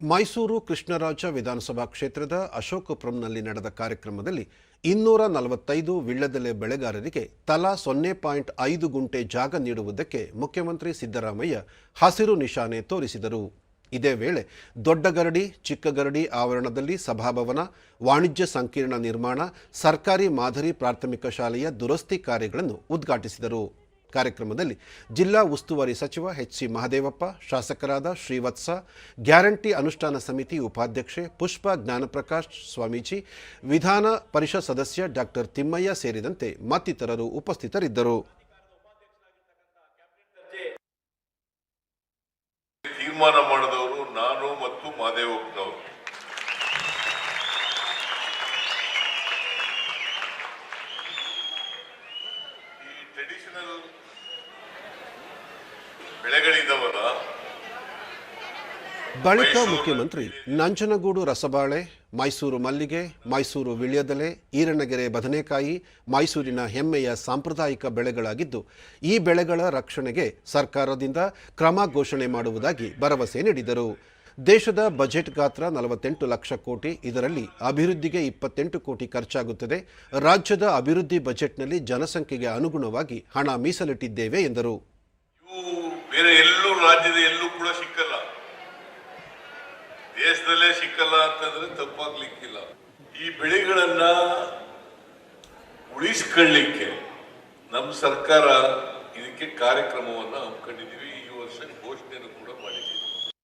ಮೈಸೂರು ಕೃಷ್ಣರಾಜ ವಿಧಾನಸಭಾ ಕ್ಷೇತ್ರದ ಅಶೋಕಪುರಂನಲ್ಲಿ ನಡೆದ ಕಾರ್ಯಕ್ರಮದಲ್ಲಿ ಇನ್ನೂರ ನಲವತ್ತೈದು ವಿಳ್ಳದೆಲೆ ಬೆಳೆಗಾರರಿಗೆ ತಲಾ ಸೊನ್ನೆ ಪಾಯಿಂಟ್ ಐದು ಗುಂಟೆ ಜಾಗ ನೀಡುವುದಕ್ಕೆ ಮುಖ್ಯಮಂತ್ರಿ ಸಿದ್ದರಾಮಯ್ಯ ಹಸಿರು ನಿಶಾನೆ ತೋರಿಸಿದರು. ಇದೇ ವೇಳೆ ದೊಡ್ಡಗರಡಿ, ಚಿಕ್ಕಗರಡಿ ಆವರಣದಲ್ಲಿ ಸಭಾಭವನ, ವಾಣಿಜ್ಯ ಸಂಕೀರ್ಣ ನಿರ್ಮಾಣ, ಸರ್ಕಾರಿ ಮಾದರಿ ಪ್ರಾಥಮಿಕ ಶಾಲೆಯ ದುರಸ್ತಿ ಕಾರ್ಯಗಳನ್ನು ಉದ್ಘಾಟಿಸಿದರು. ಕಾರ್ಯಕ್ರಮದಲ್ಲಿ ಜಿಲ್ಲಾ ಉಸ್ತುವಾರಿ ಸಚಿವ ಎಚ್ ಸಿ ಮಹದೇವಪ್ಪ, ಶಾಸಕರಾದ ಶ್ರೀವತ್ಸ, ಗ್ಯಾರಂಟಿ ಅನುಷ್ಠಾನ ಸಮಿತಿ ಉಪಾಧ್ಯಕ್ಷೆ ಪುಷ್ಪ ಜ್ಞಾನಪ್ರಕಾಶ್ ಸ್ವಾಮೀಜಿ, ವಿಧಾನ ಪರಿಷತ್ ಸದಸ್ಯ ಡಾಕ್ಟರ್ ತಿಮ್ಮಯ್ಯ ಸೇರಿದಂತೆ ಮತ್ತಿತರರು ಉಪಸ್ಥಿತರಿದ್ದರು. ತೀರ್ಮಾನ ಮಾಡಿದವರು ನಾನು ಮತ್ತು ಈ ಟ್ರೆಡಿಷನಲ್ ಬೆಳೆಗಳಿದ್ದವರ ಬಳಿಕ ಮುಖ್ಯಮಂತ್ರಿ ನಂಜನಗೂಡು ರಸಬಾಳೆ ಮೈಸೂರು ಮಲ್ಲಿಗೆ ಮೈಸೂರು ವಿಳ್ಯದೆಲೆ ಈರಣಗೆರೆ ಬದನೆಕಾಯಿ ಮೈಸೂರಿನ ಹೆಮ್ಮೆಯ ಸಾಂಪ್ರದಾಯಿಕ ಬೆಳೆಗಳಾಗಿದ್ದು ಈ ಬೆಳೆಗಳ ರಕ್ಷಣೆಗೆ ಸರ್ಕಾರದಿಂದ ಕ್ರಮ ಘೋಷಣೆ ಮಾಡುವುದಾಗಿ ಭರವಸೆ ನೀಡಿದರು. ದೇಶದ ಬಜೆಟ್ ಗಾತ್ರ ನಲವತ್ತೆಂಟು ಲಕ್ಷ ಕೋಟಿ, ಇದರಲ್ಲಿ ಅಭಿವೃದ್ಧಿಗೆ ಇಪ್ಪತ್ತೆಂಟು ಕೋಟಿ ಖರ್ಚಾಗುತ್ತದೆ. ರಾಜ್ಯದ ಅಭಿವೃದ್ಧಿ ಬಜೆಟ್ನಲ್ಲಿ ಜನಸಂಖ್ಯೆಗೆ ಅನುಗುಣವಾಗಿ ಹಣ ಮೀಸಲಿಟ್ಟಿದ್ದೇವೆ, ಎಂದರು. ಬೇರೆ ಎಲ್ಲೂ ರಾಜ್ಯದ ಎಲ್ಲೂ ಕೂಡ ಸಿಕ್ಕಲ್ಲ. ದೇಶದಲ್ಲೇ ಸಿಕ್ಕಲ್ಲ ಅಂತಂದ್ರೆ ತಪ್ಪಾಗ್ಲಿಕ್ಕಿಲ್ಲ. ಈ ಬೆಳೆಗಳನ್ನ ಉಳಿಸ್ಕೊಳ್ಳಿಕ್ಕೆ ನಮ್ಮ ಸರ್ಕಾರ ಇದಕ್ಕೆ ಕಾರ್ಯಕ್ರಮವನ್ನು ಹಮ್ಮಿಕೊಂಡಿದ್ದೀವಿ.